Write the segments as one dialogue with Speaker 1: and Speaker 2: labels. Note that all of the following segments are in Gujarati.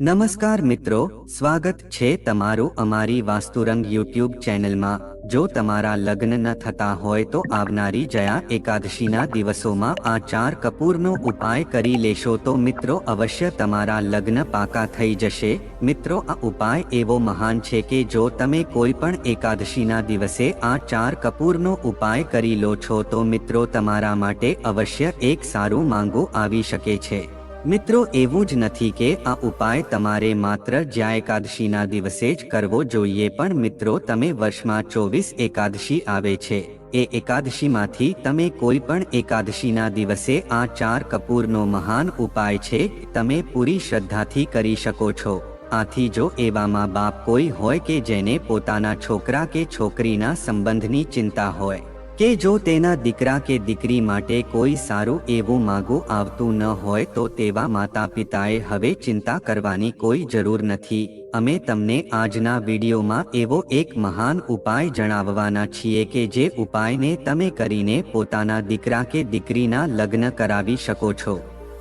Speaker 1: નમસ્કાર મિત્રો, સ્વાગત છે તમારું અમારી વાસ્તુરંગ યુટ્યુબ ચેનલમાં. જો તમારા લગ્ન ન થતા હોય તો આવનારી જયા એકાદશીના દિવસોમાં આ ચાર કપૂરનો ઉપાય કરી લેશો તો મિત્રો અવશ્ય તમારા લગ્ન પાકા થઈ જશે. મિત્રો આ ઉપાય એવો મહાન છે કે જો તમે કોઈ પણ એકાદશીના દિવસે આ ચાર કપૂરનો ઉપાય કરી લો છો તો મિત્રો તમારા માટે અવશ્ય એક સારું માંગુ આવી શકે છે. મિત્રો, એવું જ નથી કે આ ઉપાય તમારે માત્ર જ્યાં એકાદશીના દિવસે જ કરવો જોઈએ, પણ મિત્રો, તમે વર્ષમાં ચોવીસ એકાદશી આવે છે. એ એકાદશીમાંથી તમે કોઈ પણ એકાદશીના દિવસે આ ચાર કપૂરનો મહાન ઉપાય છે, તમે પૂરી શ્રદ્ધાથી કરી શકો છો. આથી જો એવામાં બાપ કોઈ હોય કે જેને પોતાના છોકરા કે છોકરીના સંબંધની ચિંતા હોય કે જો તેના દીકરા કે દીકરી માટે કોઈ સારું એવું માગું આવતું ન હોય તો તેવા માતા પિતાએ હવે ચિંતા કરવાની કોઈ જરૂર નથી. અમે તમને આજના વિડીયોમાં એવો એક મહાન ઉપાય જણાવવાના છીએ કે જે ઉપાયને તમે કરીને પોતાના દીકરા કે દીકરીના લગ્ન કરાવી શકો છો.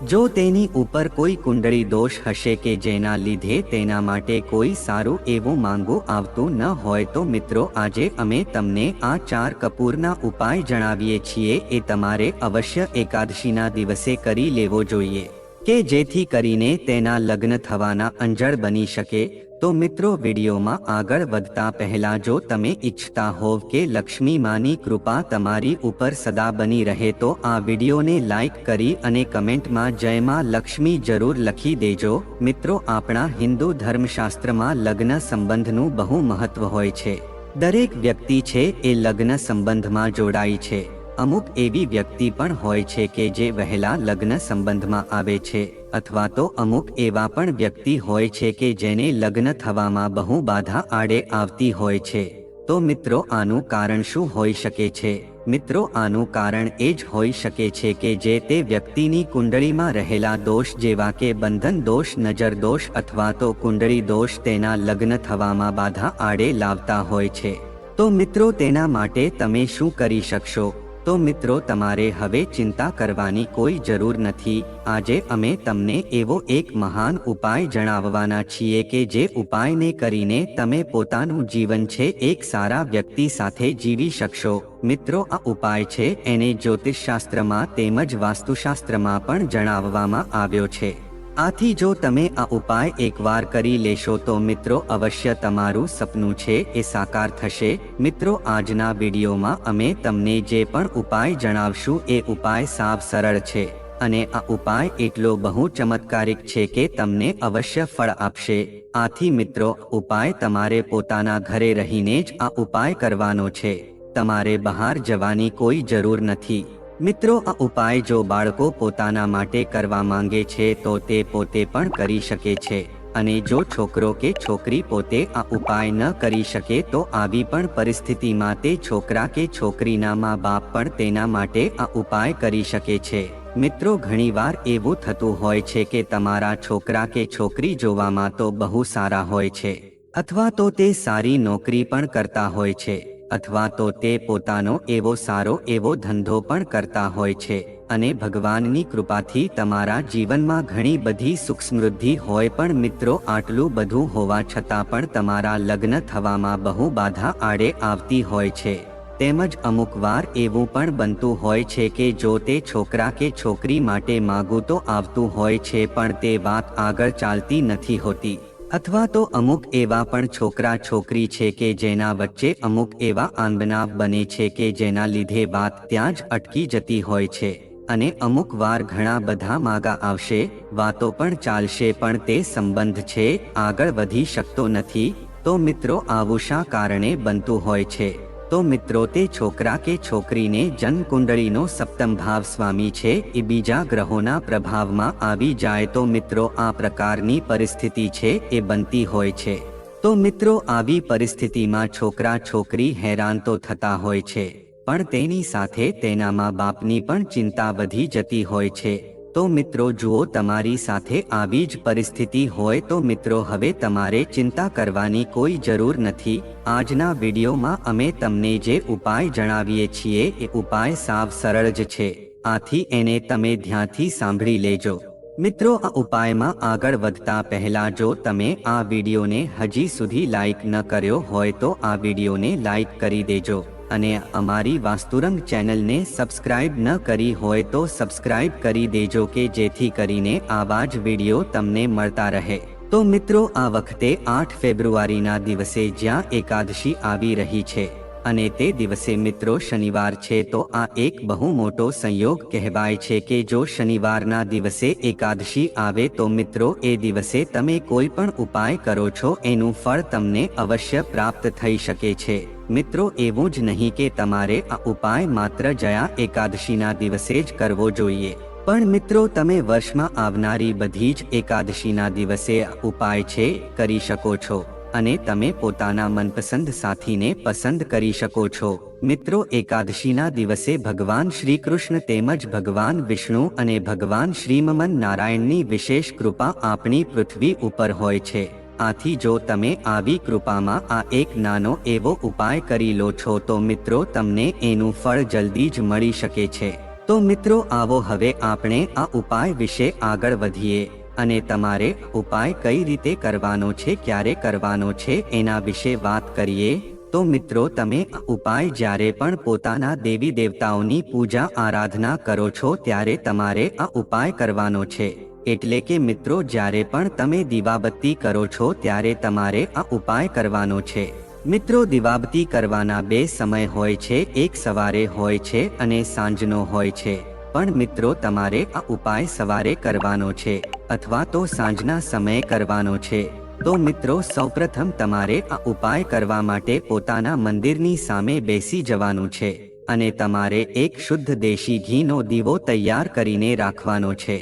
Speaker 1: જો તેની ઉપર કોઈ કુંડળી દોષ હશે કે જેના લીધે તેના માટે કોઈ સારું એવું માંગવું આવતું ન હોય તો મિત્રો, આજે અમે તમને આ ચાર કપૂરના ઉપાય જણાવીએ છીએ. એ તમારે અવશ્ય એકાદશીના દિવસે કરી લેવો જોઈએ કે જેથી કરીને તેના લગ્ન થવાના અંજળ બની શકે. તો મિત્રો વિડીયોમાં આગળ વધતા પહેલા જો તમે ઈચ્છતા હોવ કે લક્ષ્મી માની કૃપા તમારી ઉપર સદા બની રહે તો આ વિડીયોને લાઈક કરી અને કમેન્ટમાં જયમાં લક્ષ્મી જરૂર લખી દેજો. મિત્રો આપણા હિન્દુ ધર્મશાસ્ત્રમાં લગ્ન સંબંધનું બહુ મહત્વ હોય છે. દરેક વ્યક્તિ છે એ લગ્ન સંબંધમાં જોડાય છે. અમુક એવી વ્યક્તિ પણ હોય છે કે જે વહેલા લગ્ન સંબંધમાં આવે છે. અથવા તો અમુક એવા પણ વ્યક્તિ હોય છે કે જેને લગ્ન થવામાં બહુ બાધા આડે આવતી હોય છે. તો મિત્રો, આનું કારણ શું હોઈ શકે છે? મિત્રો, આનું કારણ એ જ હોઈ શકે છે કે જે તે વ્યક્તિની કુંડળીમાં રહેલા દોષ જેવા કે બંધન દોષ, નજર દોષ અથવા તો કુંડળી દોષ તેના લગ્ન થવામાં બાધા આડે લાવતા હોય છે. તો મિત્રો, તેના માટે તમે શું કરી શકશો? તો મિત્રો, તમારે હવે ચિંતા કરવાની કોઈ જરૂર નથી. આજે અમે તમને એવો એક મહાન ઉપાય જણાવવાના છીએ કે જે ઉપાયને કરીને તમે પોતાનું જીવન છે એક સારા વ્યક્તિ સાથે જીવી શકશો. મિત્રો, આ ઉપાય છે એને જ્યોતિષશાસ્ત્રમાં તેમજ વાસ્તુશાસ્ત્રમાં પણ જણાવવામાં આવ્યો છે. આથી જો તમે આ ઉપાય એકવાર કરી લેશો તો મિત્રો, અવશ્ય તમારું સપનું છે એ સાકાર થશે. મિત્રો, આજના વિડીયોમાં અમે તમને જે પણ ઉપાય જણાવશું એ ઉપાય સાવ સરળ છે અને આ ઉપાય એટલો બહુ ચમત્કારિક છે કે તમને અવશ્ય ફળ આપશે. આથી મિત્રો, ઉપાય તમારે પોતાના ઘરે રહીને જ આ ઉપાય કરવાનો છે. તમારે બહાર જવાની કોઈ જરૂર નથી. મિત્રો, આ ઉપાય જો બાળકો પોતાના માટે કરવા માંગે છે, તો તે પોતે પણ કરી શકે છે. અને જો છોકરો કે છોકરી પોતે આ ઉપાય ન કરી શકે, તો આવી પણ પરિસ્થિતિમાં તે છોકરા કે છોકરીના મા બાપ પણ તેના માટે આ ઉપાય કરી શકે છે. મિત્રો, ઘણીવાર એવું થતું હોય છે કે તમારા છોકરા કે છોકરી જોવામાં તો બહુ સારા હોય છે, અથવા તો તે સારી નોકરી પણ કરતા હોય છે. અથવા તો તે પોતાનો એવો સારો એવો ધંધો પણ કરતા હોય છે અને ભગવાનની કૃપાથી તમારા જીવનમાં ઘણી બધી સુખ સમૃદ્ધિ હોય પણ મિત્રો, આટલું બધું હોવા છતાં પણ તમારા લગ્ન થવામાં બહુ બાધા આડે આવતી હોય છે. તેમજ અમુક વાર એવું પણ બનતું હોય છે કે જો તે છોકરા કે છોકરી માટે માગું તો આવતું હોય છે પણ તે વાત આગળ ચાલતી નથી હોતી. અથવા તો અમુક એવા પણ છોકરા છોકરી છે કે જેના વચ્ચે અમુક એવા આંબના બને છે કે જેના લીધે વાત ત્યાં જ અટકી જતી હોય છે. અને અમુક વાર ઘણા બધા માગા આવશે, વાતો પણ ચાલશે પણ તે સંબંધ છે, આગળ વધી શકતો નથી, તો મિત્રો આવું શા કારણે બનતું હોય છે? તો મિત્રો તે છોકરા કે છોકરીને જન્મ કુંડળીનો સપ્તમ ભાવ સ્વામી છે, એ બીજા ગ્રહોના પ્રભાવમાં આવી જાય તો મિત્રો આ પ્રકારની પરિસ્થિતિ છે, એ બનતી હોય છે. તો મિત્રો આવી પરિસ્થિતિમાં છોકરા છોકરી હેરાન તો થતા હોય છે, પણ તેની સાથે તેના મા બાપની પણ ચિંતા વધી જતી હોય છે. તો મિત્રો જુઓ તમારી સાથે આવી જ પરિસ્થિતિ હોય તો મિત્રો હવે તમારે ચિંતા કરવાની કોઈ જરૂર નથી. આજના વિડીયોમાં અમે તમને જે ઉપાય જણાવીએ છીએ એ ઉપાય સાવ સરળ જ છે. આથી એને તમે ધ્યાનથી સાંભળી લેજો. મિત્રો આ ઉપાયમાં આગળ વધતા પહેલા જો તમે આ વિડીયોને હજી સુધી લાઈક ન કર્યો હોય તો આ વિડીયોને લાઈક કરી દેજો. અને અમારી વાસ્તુરંગ ચેનલને સબસ્ક્રાઇબ ન કરી હોય તો સબસ્ક્રાઇબ કરી દેજો કે જેથી કરીને આવા જ વીડિયો તમને મળતા રહે. તો મિત્રો, આ વખતે આઠ ફેબ્રુઆરીના દિવસે જ્યાં એકાદશી આવી રહી છે અને તે દિવસે મિત્રો શનિવાર છે તો આ એક બહુ મોટો સંયોગ કહેવાય છે કે જો શનિવારના દિવસે એકાદશી આવે તો મિત્રો એ દિવસે તમે કોઈ પણ ઉપાય કરો છો એનું ફળ તમને અવશ્ય પ્રાપ્ત થઈ શકે છે. મિત્રો એવું જ નહીં કે તમારે આ ઉપાય માત્ર જયા એકાદશીના દિવસે જ કરવો જોઈએ. પણ મિત્રો તમે વર્ષમાં આવનારી બધી જ એકાદશીના દિવસે ઉપાય છે કરી શકો છો. અને તમે પોતાના મનપસંદ સાથીને પસંદ કરી શકો છો. મિત્રો, એકાદશીના દિવસે ભગવાન શ્રી કૃષ્ણ તેમજ ભગવાન વિષ્ણુ અને ભગવાન શ્રીમમન નારાયણની વિશેષ કૃપા આપણી પૃથ્વી ઉપર હોય છે. આથી જો તમે આવી કૃપામાં આ એક નાનો એવો ઉપાય કરી લો છો તો મિત્રો, તમને એનું ફળ જલ્દી જ મળી શકે છે. તો મિત્રો, આવો હવે આપણે આ ઉપાય વિશે આગળ વધીએ. અને તમારે ઉપાય કઈ રીતે કરવાનો છે, ક્યારે કરવાનો છે, એના વિશે વાત કરીએ? તો મિત્રો, તમે ઉપાય જ્યારે પણ પોતાના દેવી દેવતાઓની પૂજા આરાધના કરો છો, ત્યારે તમારે આ ઉપાય કરવાનો છે. એટલે કે મિત્રો, જ્યારે પણ તમે દીવાબત્તી કરો છો, ત્યારે તમારે આ ઉપાય કરવાનો છે. મિત્રો, દીવાબત્તી કરવાના બે સમય હોય છે. એક સવારે હોય છે અને સાંજનો હોય છે. પણ મિત્રો તમારે આ ઉપાય સવારે કરવાનો છે અથવા તો સાંજના સમયે કરવાનો છે. તો મિત્રો સૌપ્રથમ તમારે આ ઉપાય કરવા માટે પોતાના મંદિરની સામે બેસી જવાનું છે અને તમારે એક શુદ્ધ દેશી ઘીનો દીવો તૈયાર કરીને રાખવાનો છે.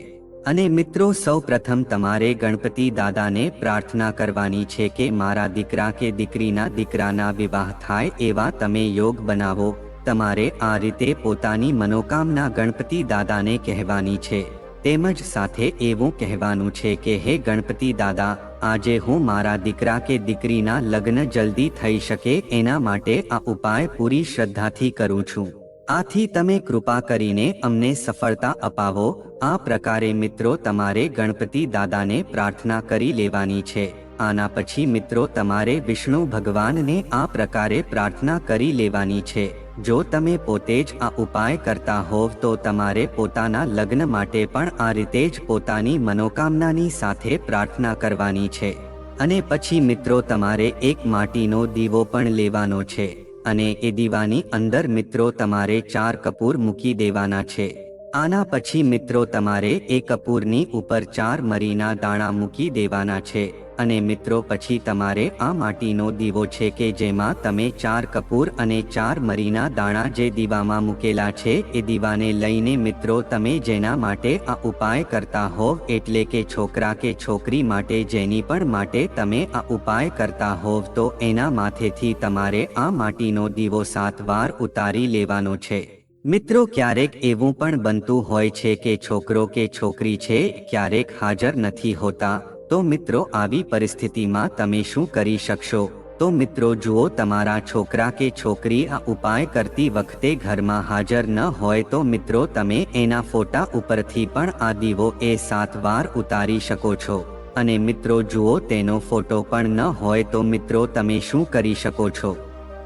Speaker 1: અને મિત્રો સૌ પ્રથમ તમારે ગણપતિ દાદાને પ્રાર્થના કરવાની છે કે મારા દીકરા કે દીકરીના દીકરાના વિવાહ થાય એવા તમે યોગ બનાવો. તમારે આ રીતે પોતાની મનોકામના ગણપતિ દાદાને કહેવાની છે. તેમજ સાથે એવું કહેવાનું છે કે, હે ગણપતિ દાદા, આજે હું મારા દીકરા કે દીકરીના લગ્ન જલ્દી થઈ શકે એના માટે આ ઉપાય પૂરી શ્રદ્ધાથી કરું છું. આથી તમે કૃપા કરીને અમને સફળતા અપાવો. આ પ્રકારે મિત્રો તમારે ગણપતિ દાદાને પ્રાર્થના કરી લેવાની છે. આના પછી મિત્રો તમારે વિષ્ણુ ભગવાનને આ પ્રકારે પ્રાર્થના કરી લેવાની છે. જો તમે પોતે જ આ ઉપાય કરતા હોવ તો તમારે પોતાના લગ્ન માટે પણ આ રીતે જ પોતાની મનોકામનાની સાથે પ્રાર્થના કરવાની છે. અને પછી મિત્રો તમારે એક માટીનો દીવો પણ લેવાનો છે. અને એ દીવાની અંદર મિત્રો તમારે ચાર કપૂર મૂકી દેવાના છે. આના પછી મિત્રો તમારે એ કપૂરની ઉપર ચાર મરીના દાણા મૂકી દેવાના છે. અને મિત્રો પછી તમારે આ માટીનો દીવો છે કે જેમાં તમે ચાર કપૂર અને ચાર મરીના દાણા જે દીવામાં મૂકેલા છે, એ દીવાને લઈને મિત્રો તમે જેના માટે આ ઉપાય કરતા હોવ એટલે કે છોકરા કે છોકરી માટે જેની પણ માટે તમે આ ઉપાય કરતા હોવ તો એના માથેથી તમારે આ માટીનો દીવો સાત વાર ઉતારી લેવાનો છે. મિત્રો ક્યારેક એવું પણ બનતું હોય છે કે છોકરો કે છોકરી છે, ક્યારેક હાજર નથી હોતા. તો મિત્રો આવી પરિસ્થિતિમાં તમે શું કરી શકશો? તો મિત્રો જુઓ તમારા છોકરા કે છોકરી આ ઉપાય કરતી વખતે ઘરમાં હાજર ન હોય તો મિત્રો તમે એના ફોટા ઉપરથી પણ આ દીવો એ સાત વાર ઉતારી શકો છો. અને મિત્રો જુઓ તેનો ફોટો પણ ન હોય તો મિત્રો તમે શું કરી શકો છો?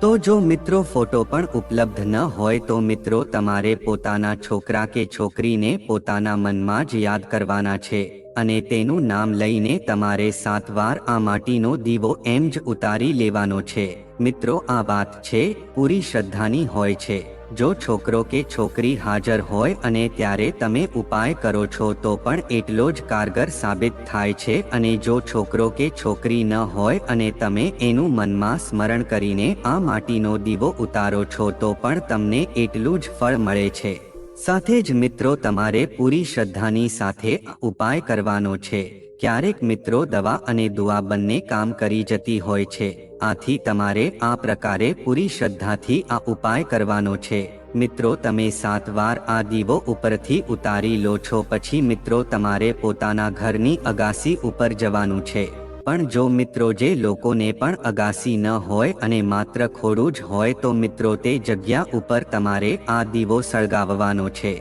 Speaker 1: તો જો મિત્રો ફોટો પણ ઉપલબ્ધ ન હોય તો મિત્રો તમારે પોતાના છોકરા કે છોકરીને પોતાના મનમાં જ યાદ કરવાના છે. અને તેનું નામ લઈને તમારે સાત વાર આ માટીનો દીવો એમ જ ઉતારી લેવાનો છે. મિત્રો, આ વાત છે, પૂરી શ્રદ્ધાની હોય છે. જો છોકરો કે છોકરી હાજર હોય અને ત્યારે તમે ઉપાય કરો છો તો પણ એટલો જ કારગર સાબિત થાય છે અને જો છોકરો કે છોકરી ન હોય અને તમે એનું મનમાં સ્મરણ કરીને આ માટીનો દીવો ઉતારો છો તો પણ તમને એટલું જ ફળ મળે છે. સાથે જ મિત્રો તમારે પૂરી શ્રદ્ધાની સાથે ઉપાય કરવાનો છે. ક્યારેક મિત્રો દવા અને દુઆ બંને કામ કરી જતી હોય છે. આથી તમારે આ પ્રકારે પૂરી શ્રદ્ધાથી આ ઉપાય કરવાનો છે. મિત્રો તમે સાત વાર આ દીવો ઉપરથી ઉતારી લો છો. પછી મિત્રો તમારે પોતાના ઘરની અગાસી ઉપર જવાનું છે. પણ જો મિત્રો જે લોકોને પણ અગાસી ન હોય અને માત્ર ખોડું જ હોય તો મિત્રો તે જગ્યા ઉપર તમારે આ દીવો સળગાવવાનો છે.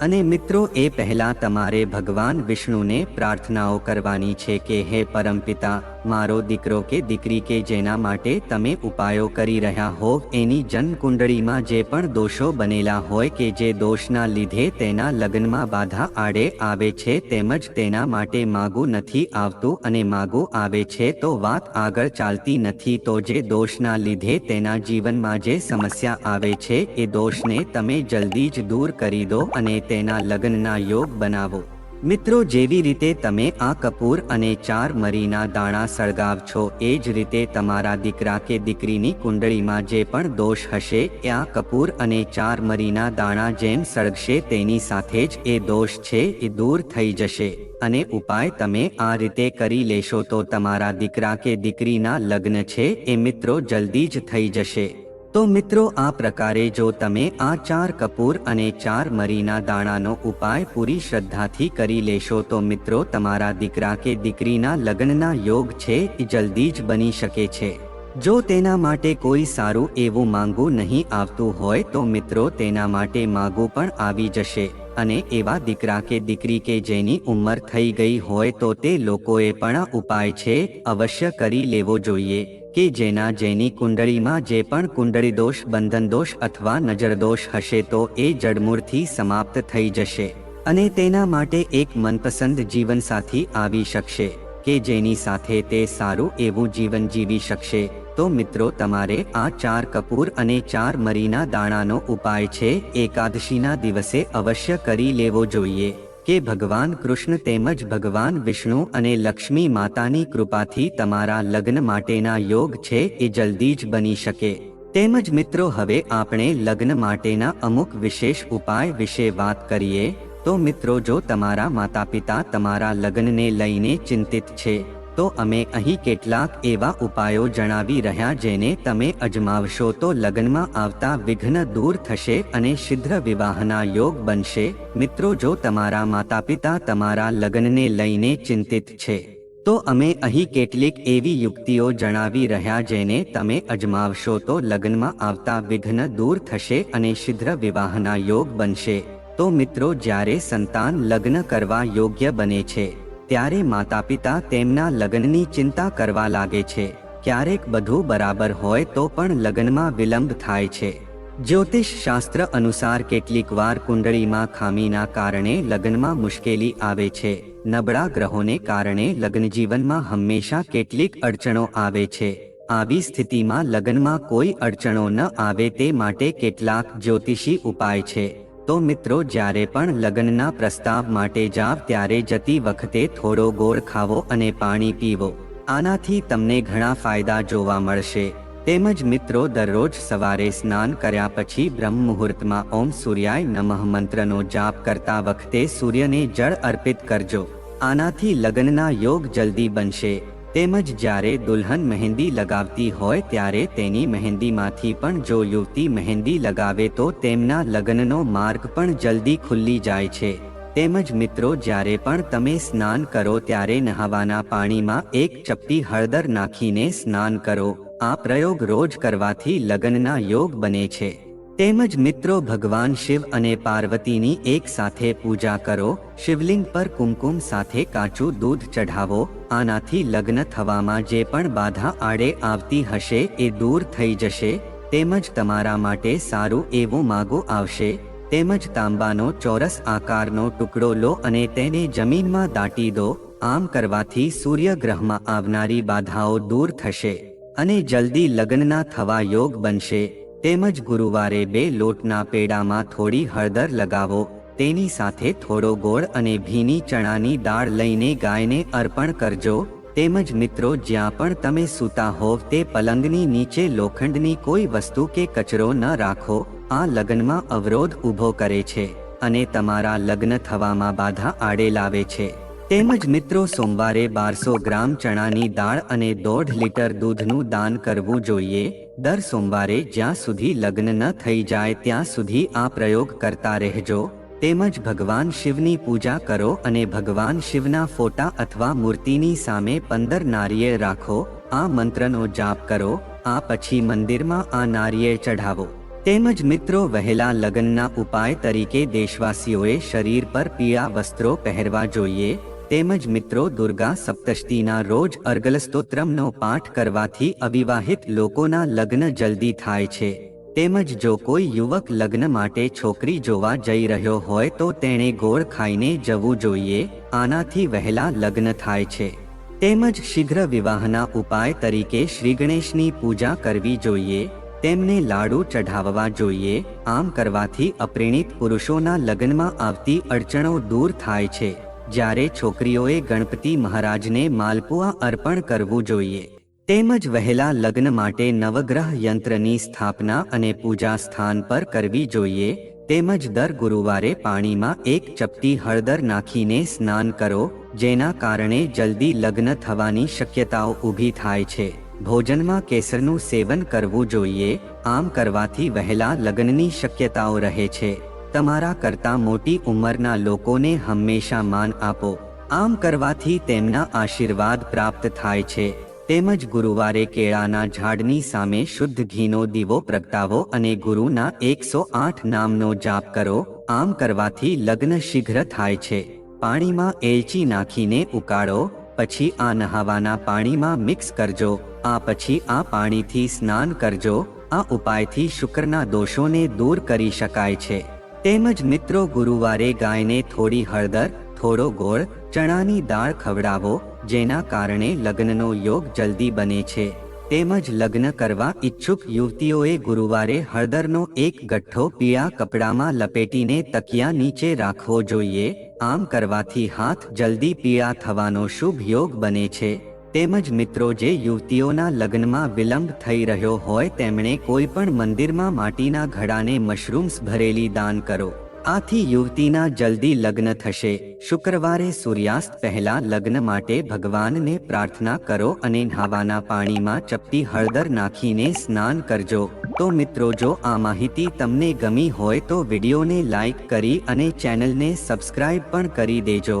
Speaker 1: અને મિત્રો, એ પહેલા તમારે ભગવાન વિષ્ણુને પ્રાર્થનાઓ કરવાની છે કે, હે પરમપિતા મારો દીકરો કે દીકરી કે જેના માટે તમે ઉપાયો કરી રહ્યા હો, એની જન્મ કુંડળીમાં જે પણ દોષો બનેલા હોય કે જે દોષના લીધે તેના લગ્નમાં બાધા આડે આવે છે, તેમજ તેના માટે માગું નથી આવતું અને માગું આવે છે, તો વાત આગળ ચાલતી નથી, તો જે દોષના લીધે તેના જીવનમાં જે સમસ્યા આવે છે, એ દોષને તમે જલ્દી જ દૂર કરી દો અને તેના લગ્નના યોગ બનાવો. મિત્રો, જેવી રીતે તમે આ કપૂર અને ચાર મરીના દાણા સળગાવ છો એ જ રીતે તમારા દીકરા કે દીકરીની કુંડળીમાં જે પણ દોષ હશે, એ આ કપૂર અને ચાર મરીના દાણા જેમ સળગશે, તેની સાથે જ એ દોષ છે, એ દૂર થઈ જશે. અને ઉપાય તમે આ રીતે કરી લેશો તો તમારા દીકરા કે દીકરીના લગ્ન છે, એ મિત્રો, જલ્દી જ થઈ જશે. તો મિત્રો, આ પ્રકારે જો તમે આ ચાર કપૂર અને ચાર મરીના દાણાનો ઉપાય પૂરી શ્રદ્ધાથી કરી લેશો, તો મિત્રો, તમારા દીકરા કે દીકરીના લગ્નના યોગ છે, એ જલ્દી જ બની શકે છે. જો તેના માટે કોઈ સારું એવું માંગવું નહીં આવતું હોય, તો મિત્રો, તેના માટે માગું પણ આવી જશે. અને એવા દીકરા કે દીકરી કે જેની ઉંમર થઈ ગઈ હોય, તો તે લોકોએ પણ ઉપાય છે, અવશ્ય કરી લેવો જોઈએ. કે જેના જેની કુંડળીમાં જે પણ કુંડળી દોષ, બંધન દોષ અથવા નજર દોષ હશે તો એ જડમૂળથી સમાપ્ત થઈ જશે અને તેના માટે એક મનપસંદ જીવનસાથી આવી શકશે કે જેની સાથે તે સારું એવું જીવન જીવી શકશે. તો મિત્રો, તમારે આ ચાર કપૂર અને ચાર મરીના દાણાનો ઉપાય છે. એકાદશીના દિવસે અવશ્ય કરી લેવો જોઈએ. કે ભગવાન કૃષ્ણ તેમજ ભગવાન વિષ્ણુ અને લક્ષ્મી માતાની કૃપાથી તમારા લગ્ન માટેના યોગ છે એ જલ્દી જ બની શકે. તેમજ મિત્રો, હવે આપણે લગ્ન માટેના અમુક વિશેષ ઉપાય વિશે વાત કરીએ. તો મિત્રો, જો તમારા માતા પિતા તમારા લગ્નને લઈને ચિંતિત છે તો અમે અહીં કેટલાક એવા ઉપાયો જણાવી રહ્યા જેને તમે અજમાવશો તો લગ્નમાં આવતા વિઘ્ન દૂર થશે અને શીઘ્ર વિવાહના યોગ બનશે. મિત્રો, જો તમારા માતા પિતા તમારા લગ્નને લઈને ચિંતિત છે, તો અમે અહીં કેટલીક એવી યુક્તિઓ જણાવી રહ્યા જેને તમે અજમાવશો તો લગ્નમાં આવતા વિઘ્ન દૂર થશે અને શીઘ્ર વિવાહના યોગ બનશે. તો મિત્રો, જ્યારે સંતાન લગ્ન કરવા યોગ્ય બને છે ત્યારે માતા પિતા તેમના લગ્નની ચિંતા કરવા લાગે છે. ક્યારેક બધું બરાબર હોય તો પણ લગ્નમાં વિલંબ થાય છે. જ્યોતિષ શાસ્ત્ર અનુસાર કેટલીક વાર કુંડળીમાં ખામીના કારણે લગ્નમાં મુશ્કેલી આવે છે. નબળા ગ્રહોને કારણે લગ્ન જીવનમાં હંમેશા કેટલીક અડચણો આવે છે. આવી સ્થિતિમાં લગ્નમાં કોઈ અડચણો ન આવે તે માટે કેટલાક જ્યોતિષી ઉપાય છે. તો મિત્રો જ્યારે પણ લગ્નના પ્રસ્તાવ માટે જાવ ત્યારે જતી વખતે થોડો ગોળ ખાવો અને પાણી પીવો. આનાથી તમને ઘણા ફાયદા જોવા મળશે. તેમજ મિત્રો દરરોજ સવારે સ્નાન કર્યા પછી બ્રહ્મ મુહૂર્તમાં ઓમ સૂર્યાય નમઃ મંત્રનો જાપ કરતા વખતે સૂર્યને જળ અર્પિત કરજો. આનાથી લગ્નના યોગ જલ્દી બનશે. તેમજ જ્યારે દુલ્હન મહેંદી લગાવતી હોય ત્યારે તેની મહેંદીમાંથી પણ જો યુવતી મહેંદી લગાવે તો તેમના લગ્નનો માર્ગ પણ જલ્દી ખુલ્લી જાય છે. તેમજ મિત્રો, જ્યારે પણ તમે સ્નાન કરો ત્યારે નહાવાના પાણીમાં એક ચપટી હળદર નાખીને સ્નાન કરો. આ પ્રયોગ રોજ કરવાથી લગ્નના યોગ બને છે. તેમજ મિત્રો ભગવાન શિવ અને પાર્વતીની એક સાથે પૂજા કરો, શિવલિંગ પર કુમકુમ સાથે કાચું દૂધ ચઢાવો, આનાથી લગ્ન થવામાં જે પણ બાધા આડે આવતી હશે એ દૂર થઈ જશે, તેમજ તમારા માટે સારું એવું માગું આવશે, તેમજ તાંબાનો ચોરસ આકારનો ટુકડો લો અને તેને જમીનમાં દાટી દો, આમ કરવાથી સૂર્યગ્રહમાં આવનારી બાધાઓ દૂર થશે અને જલ્દી લગ્નના થવા યોગ બનશે. તેમજ ગુરુવારે બે લોટના પેડામાં થોડી હળદર લગાવો. તેની સાથે થોડો ગોળ અને ભીની ચણાની દાળ લઈને ગાયને અર્પણ કરજો. તેમજ મિત્રો, જ્યાં પણ તમે સૂતા હોવ તે પલંગની નીચે લોખંડની કોઈ વસ્તુ કે કચરો ન રાખો. આ લગ્નમાં અવરોધ ઊભો કરે છે અને તમારા લગ્ન થવામાં બાધા આડે લાવે છે. તેમજ મિત્રો સોમવારે બારસો ગ્રામ ચણાની દાળ અને દોઢ લીટર દૂધનું દાન કરવું જોઈએ. દર સોમવારે જ્યાં સુધી લગ્ન ન થઈ જાય ત્યાં સુધી આ પ્રયોગ કરતા રહેજો. તેમજ ભગવાન શિવની પૂજા કરો અને ભગવાન શિવના ફોટા અથવા મૂર્તિની સામે પંદર નારિયેળ રાખો. આ મંત્રનો જાપ કરો. આ પછી મંદિરમાં આ નારિયેળ ચઢાવો. તેમજ મિત્રો વહેલા લગ્નના ઉપાય તરીકે દેશવાસીઓએ શરીર પર પીળા વસ્ત્રો પહેરવા જોઈએ. તેમજ મિત્રો દુર્ગા સપ્તષ્ટીના રોજ અર્ગલસ્તોત્રમનો પાઠ કરવાથી અવિવાહિત લોકોના લગ્ન જલ્દી થાય છે. તેમજ જો કોઈ યુવક લગ્ન માટે છોકરી જોવા જઈ રહ્યો હોય તો તેણે ગોળ ખાઈને જવું જોઈએ, આનાથી વહેલા લગ્ન થાય છે. તેમજ શીઘ્ર વિવાહના ઉપાય તરીકે શ્રી ગણેશની પૂજા કરવી જોઈએ, તેમને લાડુ ચઢાવવા જોઈએ, આમ કરવાથી અપ્રેણિત પુરુષોના લગ્નમાં આવતી અડચણો દૂર થાય છે. જ્યારે છોકરીઓએ ગણપતિ મહારાજને માલપુઆ અર્પણ કરવું જોઈએ, તેમજ વહેલા લગ્ન માટે નવગ્રહ યંત્રની સ્થાપના અને પૂજા સ્થાન પર કરવી જોઈએ, તેમજ દર ગુરુવારે પાણીમાં એક ચપટી હળદર નાખીને સ્નાન કરો, જેના કારણે જલ્દી લગ્ન થવાની શક્યતાઓ ઊભી થાય છે. ભોજનમાં કેસરનું સેવન કરવું જોઈએ, આમ કરવાથી વહેલા લગ્નની શક્યતાઓ રહે છે. તમારા કરતાં મોટી ઉંમરના લોકોને હંમેશા માન આપો. આમ કરવાથી તેમના આશીર્વાદ પ્રાપ્ત થાય છે. તેમજ ગુરુવારે કેળાના ઝાડની સામે શુદ્ધ ઘીનો દીવો પ્રગટાવો અને ગુરુના એકસો આઠ નામનો જાપ કરો. આમ કરવાથી લગ્ન શીઘ્ર થાય છે. પાણીમાં એલચી નાખીને ઉકાળો, પછી આ નહાવાના પાણીમાં મિક્સ કરજો. આ પછી આ પાણીથી સ્નાન કરજો. આ ઉપાયથી શુક્રના દોષોને દૂર કરી શકાય છે. તેમજ મિત્રો ગુરુવારે ગાયને થોડી હળદર, થોડો ગોળ, ચણાની દાળ ખવડાવો, જેના કારણે લગ્નનો યોગ જલ્દી બને છે. તેમજ લગ્ન કરવા ઈચ્છુક યુવતીઓએ ગુરુવારે હળદરનો એક ગઠ્ઠો પીળા કપડામાં લપેટીને તકિયા નીચે રાખવો જોઈએ. આમ કરવાથી હાથ જલ્દી પીળા થવાનો શુભ યોગ બને છે. તેમજ મિત્રો જે યુવતીઓના લગ્નમાં વિલંબ થઈ રહ્યો હોય તેમણે કોઈ પણ મંદિરમાં માટીના ઘડાને મશરૂમ્સ ભરેલી દાન કરો. આથી યુવતીના જલ્દી લગ્ન થશે. શુક્રવારે સૂર્યાસ્ત પહેલા લગ્ન માટે ભગવાનને પ્રાર્થના કરો અને નહાવાના પાણીમાં ચપટી હળદર નાખીને સ્નાન કરજો. તો મિત્રો જો આ માહિતી તમને ગમી હોય તો વિડીયોને લાઈક કરી અને ચેનલને સબસ્ક્રાઈબ પણ કરી દેજો.